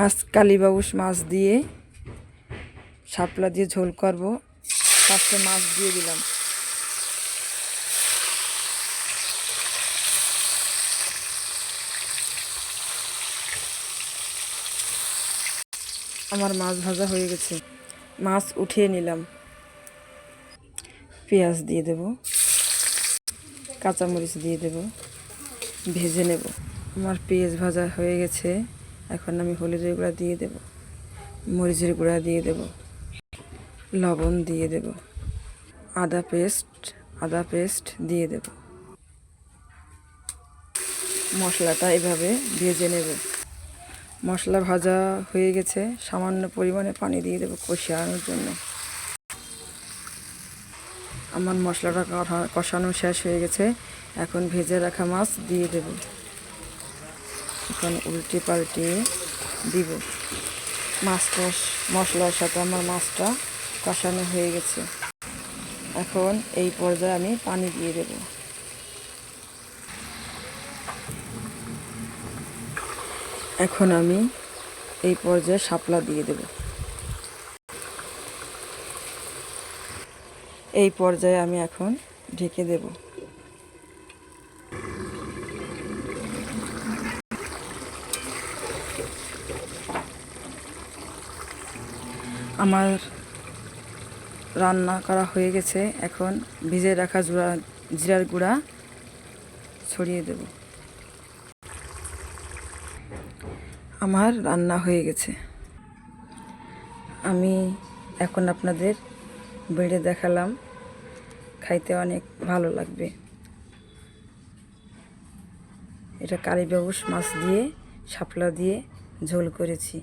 আজ কালীবাবুস মাছ দিয়ে শাপলা দিয়ে ঝোল করব। ফার্স্টে মাছ দিয়ে দিলাম। আমার মাছ ভাজা হয়ে গেছে। মাছ উঠিয়ে নিলাম। পেঁয়াজ দিয়ে দেব। কাঁচামরিচ দিয়ে দেব। ভেজে নেব। আমার পেঁয়াজ ভাজা হয়ে গেছে। এখন আমি হলুদের গুঁড়া দিয়ে দেব, মরিচের গুঁড়া দিয়ে দেব, লবণ দিয়ে দেব, আদা পেস্ট আদা পেস্ট দিয়ে দেব। মশলাটা এভাবে ভেজে নেব। মশলা ভাজা হয়ে গেছে, সামান্য পরিমাণে পানি দিয়ে দেবো কষানোর জন্য। আমার মশলাটা কষা- কষানো শেষ হয়ে গেছে, এখন ভেজে রাখা মাছ দিয়ে দেব। এখন উল্টে পাল্টিয়ে দিব। মাছটা মশলার সাথে আমার মাছটা কষানো হয়ে গেছে। এখন এই পর্যায়ে আমি পানি দিয়ে দেবো। এখন আমি এই পর্যায়ে শাপলা দিয়ে দেব। এই পর্যায়ে আমি এখন ঢেকে দেব। আমার রান্না করা হয়ে গেছে। এখন ভিজে রাখা জুড়া, জিরার গুঁড়া ছড়িয়ে দেবো। আমার রান্না হয়ে গেছে। আমি এখন আপনাদের বেড়ে দেখালাম। খাইতে অনেক ভালো লাগবে। এটা কালীবাবুস মাছ দিয়ে, শাপলা দিয়ে ঝোল করেছি।